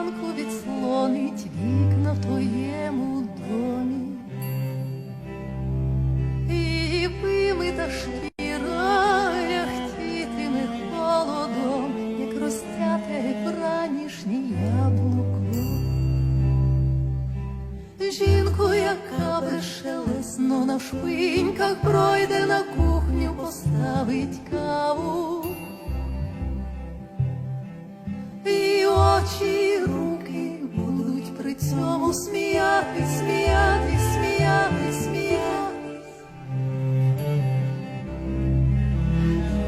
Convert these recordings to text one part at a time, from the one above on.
ранку відслонить вікна в твоєму домі, і вими та шкіра ляхтітиме холодом, як розтяте пранішнє яблуко. Жінку, яка безшелесно на шпиньках пройде на кухню, поставить каву. Очі цьому сміятись, сміятись, сміятись, сміятись.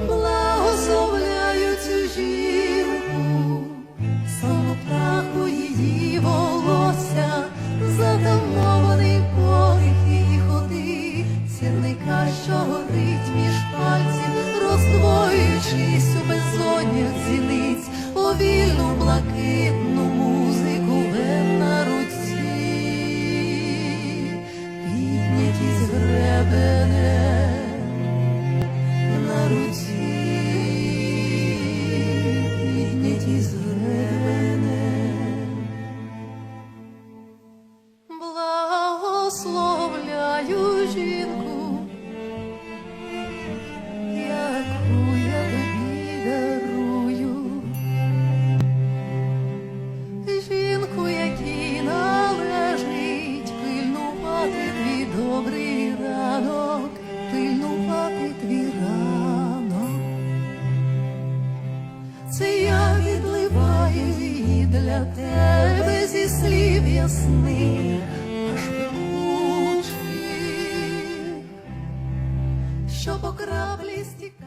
Благословляю цю жінку, сон птаху її волосся, затамований подих її ходи, сірника, що горить для тебе зі слів ясних, аж пекучих, що по краплі стікає.